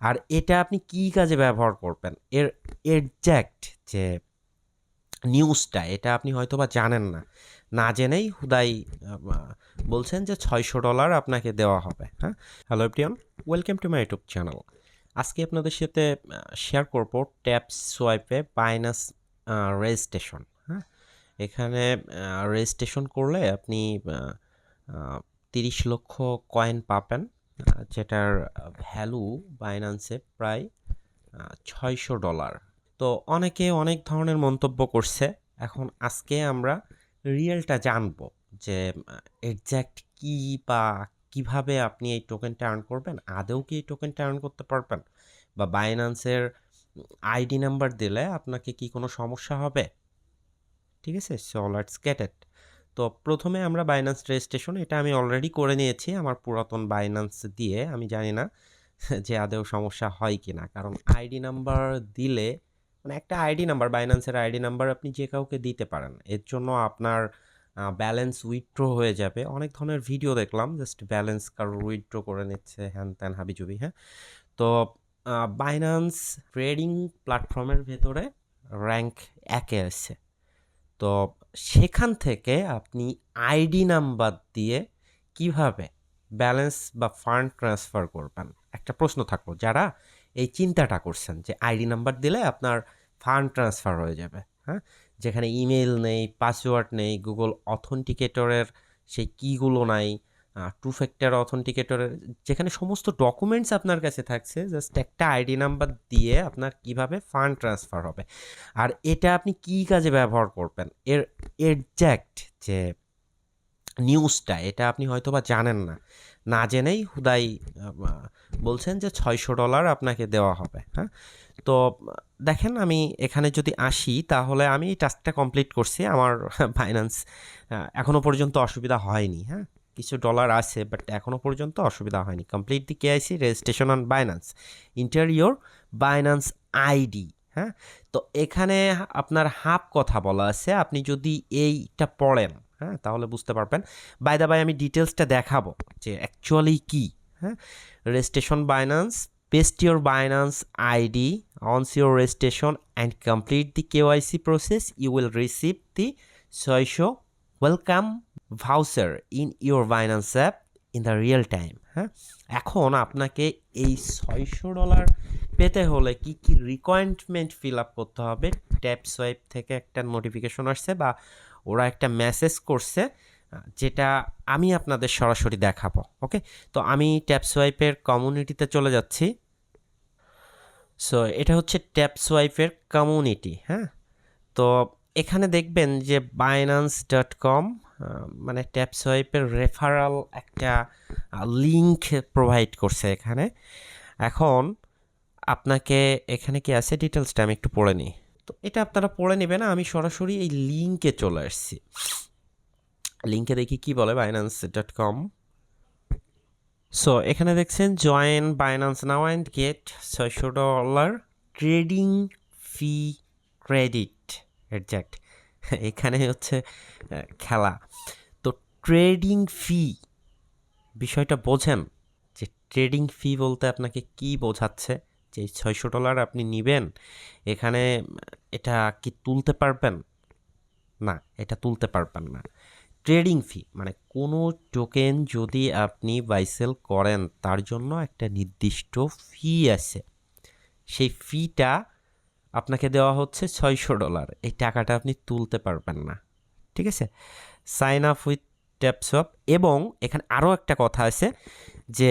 আর এটা আপনি কি কাজে ব্যবহার করবেন? এর এক্স্যাক্ট যে নিউজটা এটা আপনি হয়তো বা জানেন না। না জেনেই হুদাই বলছেন যে ছয়শো ডলার আপনাকে দেওয়া হবে হ্যাঁ? Hello everyone welcome to my YouTube channel আজকে আপনাদের সাথে শেয়ার করব ট্যাপ সোয়াইপে বাইনাস রেজিস্ট্রেশন হ্যাঁ? এখানে রেজিস্ট্রেশন করলে আপনি তিরিশ লক্ষ কয়েন পাবেন। যেটার ভ্যালু বাইনান্সে প্রায় ছয়শো ডলার তো অনেকে অনেক ধরনের মন্তব্য করছে। এখন আজকে আমরা রিয়েলটা জানব যে এক্স্যাক্ট কি বা কীভাবে আপনি এই টোকেনটা আর্ন করবেন? আদৌ কি এই টোকেনটা আর্ন করতে পারবেন? বা বাইন্যান্সের আইডি নাম্বার দিলে আপনাকে কি কোনো সমস্যা হবে? ঠিক আছে? সো লেটস গেট ইট তো প্রথমে আমরা বাইন্যান্স রেজিস্ট্রেশন এটা আমি অলরেডি করে নিয়েছি আমার পুরাতন বাইন্যান্স দিয়ে। আমি জানি না যে আদৌ সমস্যা হয় কি না কারণ আইডি নাম্বার দিলে মানে একটা আইডি নাম্বার বাইন্যান্সের আইডি নাম্বার আপনি যে কাউকে দিতে পারেন, এর জন্য আপনার ব্যালেন্স উইথড্র হয়ে যাবে। অনেক ধরনের ভিডিও দেখলাম জাস্ট ব্যালেন্স কারোর উইথড্র করে নিচ্ছে, হ্যান ত্যান হাবিজুবি হ্যাঁ? তো বাইন্যান্স ট্রেডিং প্ল্যাটফর্মের ভেতরে র্যাঙ্ক একে আছে। তো সেখান থেকে আপনি আইডি নাম্বার দিয়ে কীভাবে ব্যালেন্স বা ফান্ড ট্রান্সফার করবেন? একটা প্রশ্ন থাকল, যারা এই চিন্তাটা করছেন যে আইডি নাম্বার দিলে আপনার ফান্ড ট্রান্সফার হয়ে যাবে হ্যাঁ? যেখানে ইমেল নেই পাসওয়ার্ড নেই গুগল অথেন্টিকেটরের সেই কীগুলো নাই টু ফ্যাক্টর অথেন্টিকেটরের যেখানে সমস্ত ডকুমেন্টস আপনার কাছে থাকছে জাস্ট একটা আইডি নাম্বার দিয়ে আপনার কীভাবে ফান্ড ট্রান্সফার হবে। আর এটা আপনি কি কাজে ব্যবহার করবেন? এর এক্স্যাক্ট যে নিউজটা এটা আপনি হয়তো বা জানেন না। না জেনেই হুদাই বলছেন যে ছয়শো ডলার আপনাকে দেওয়া হবে হ্যাঁ? তো দেখেন, আমি এখানে যদি আসি, তাহলে আমি টাস্কটা কমপ্লিট করছি। আমার ফাইন্যান্স এখনও পর্যন্ত অসুবিধা হয়নি হ্যাঁ? কিছু ডলার আছে বাট এখনও পর্যন্ত অসুবিধা হয়নি। Complete the KIC registration on Binance interior Binance ID হ্যাঁ? তো এখানে আপনার হাফ কথা বলা আছে আপনি যদি এইটা পড়েন হ্যাঁ তাহলে বুঝতে পারবেন। বাই দা বাই আমি ডিটেলসটা দেখাবো যে অ্যাকচুয়ালি কি হ্যাঁ? Registration Binance paste your Binance ID once your registration and complete the KYC process, you will receive the ছয়শো welcome voucher in your Binance app in the real time হ্যাঁ? এখন আপনাকে এই ছয়শো ডলার পেতে হলে কি কি রিকোয়ারমেন্ট ফিল আপ করতে হবে? ট্যাপ সোয়াইপ থেকে একটা নোটিফিকেশন আসছে বা ওরা একটা মেসেজ করছে, যেটা আমি আপনাদের সরাসরি দেখাবো ওকে তো আমি ট্যাপ সোয়াইপের কমিউনিটিতে চলে যাচ্ছি। সো এটা হচ্ছে ট্যাপ সোয়াইপের কমিউনিটি হ্যাঁ? তো এখানে দেখবেন যে বাইনান্স ডট কম মানে ট্যাপ সোয়াইপের রেফারাল একটা লিঙ্ক প্রোভাইড করছে এখানে। এখন আপনাকে এখানে কি আছে ডিটেলসটা আমি একটু পড়ে নিই। তো এটা আপনারা পড়ে নেবেন, আমি সরাসরি এই লিঙ্কে চলে আসছি। লিঙ্কে দেখি কি বলে বাইন্যান্স ডট কম সো এখানে দেখছেন join Binance now and get ছয়শো dollar trading fee credit exact এখানে হচ্ছে খেলা। তো ট্রেডিং ফি, বিষয়টা বোঝেন যে ট্রেডিং ফি বলতে আপনাকে কি বোঝাচ্ছে? যে ছয়শো ডলার আপনি নেবেন, এখানে এটা কি তুলতে পারবেন? না, এটা তুলতে পারবেন না। ট্রেডিং ফি মানে কোনো টোকেন যদি আপনি বাইসেল করেন, তার জন্য একটা নির্দিষ্ট ফি আছে। সেই ফিটা আপনাকে দেওয়া হচ্ছে ছয়শো ডলার। এই টাকাটা আপনি তুলতে পারবেন না। ঠিক আছে? সাইন আপ উইথ ট্যাপসপ এবং এখানে আরও একটা কথা আছে যে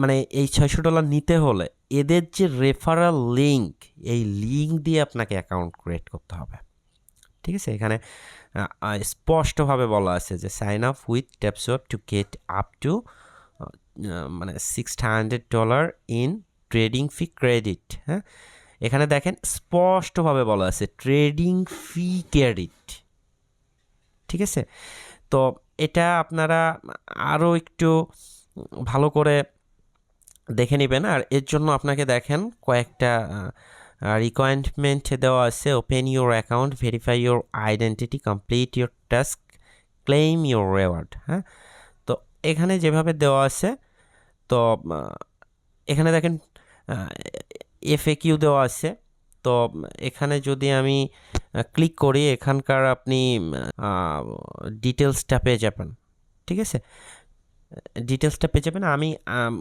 মানে এই ছয়শো ডলার নিতে হলে এদের যে রেফারাল লিঙ্ক এই লিঙ্ক দিয়ে আপনাকে অ্যাকাউন্ট ক্রিয়েট করতে হবে। ঠিক আছে? এখানে স্পষ্টভাবে বলা আছে যে sign up with TapSwap to get up to মানে six hundred dollar in trading fee credit হ্যাঁ? এখানে দেখেন স্পষ্টভাবে বলা আছে ট্রেডিং ফি ক্রেডিট ঠিক আছে? তো এটা আপনারা আরও একটু ভালো করে দেখে নেবেন। আর এর জন্য আপনাকে দেখেন কয়েকটা রিকোয়ারমেন্ট দেওয়া আছে। Open your account verify your identity complete your task claim your reward হ্যাঁ? তো এখানে যেভাবে দেওয়া আছে, তো এখানে দেখেন এফ এ কিউ দেওয়া আছে। তো এখানে যদি আমি ক্লিক করি এখানকার আপনি ডিটেলসটা পেয়ে যাবেন। ঠিক আছে? ডিটেলসটা পেয়ে যাবেন। আম,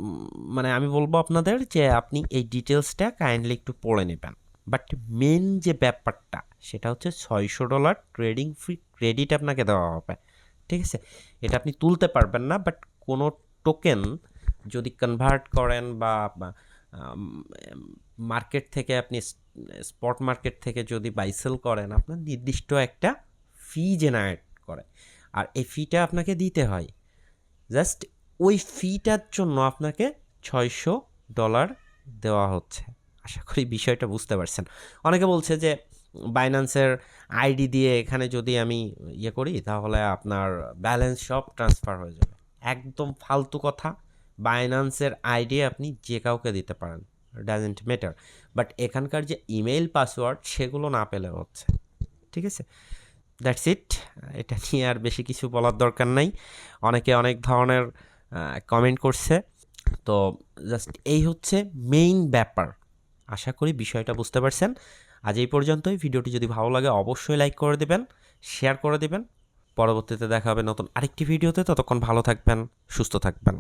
মানে আমি বলব আপনাদের যে আপনি এই ডিটেলসটা কাইন্ডলি একটু পড়ে নেবেন। বাট মেন যে ব্যাপারটা সেটা হচ্ছে ছয়শো ডলার ট্রেডিং ফ্রি ক্রেডিট আপনাকে দেওয়া হবে। ঠিক আছে? এটা আপনি তুলতে পারবেন না বাট কোনো টোকেন যদি কনভার্ট করেন বা মার্কেট থেকে আপনি স্পট মার্কেট থেকে যদি বাইসেল করেন, আপনার নির্দিষ্ট একটা ফি জেনারেট করে। আর এই ফিটা আপনাকে দিতে হয়। জাস্ট ওই ফিটার জন্য আপনাকে ছয়শো ডলার দেওয়া হচ্ছে। আশা করি বিষয়টা বুঝতে পারছেন। অনেকে বলছে যে বাইন্যান্সের আইডি দিয়ে এখানে যদি আমি ইয়ে করি, তাহলে আপনার ব্যালেন্স সব ট্রান্সফার হয়ে যাবে। একদম ফালতু কথা। বাইন্যান্সের আইডি আপনি যে কাউকে দিতে পারেন ডাজেন্ট ম্যাটার বাট এখানকার যে ইমেইল পাসওয়ার্ড সেগুলো না পেলে হচ্ছে, ঠিক আছে? দ্যাটস ইট এটা নিয়ে আর বেশি কিছু বলার দরকার নাই। অনেকে অনেক ধরনের কমেন্ট করছে। তো জাস্ট এই হচ্ছে মেইন ব্যাপার। আশা করি বিষয়টা বুঝতে পারছেন। আজ এই পর্যন্তই। ভিডিওটি যদি ভালো লাগে অবশ্যই লাইক করে দেবেন শেয়ার করে দেবেন। পরবর্তীতে দেখা হবে নতুন আরেকটি ভিডিওতে। ততক্ষণ ভালো থাকবেন, সুস্থ থাকবেন।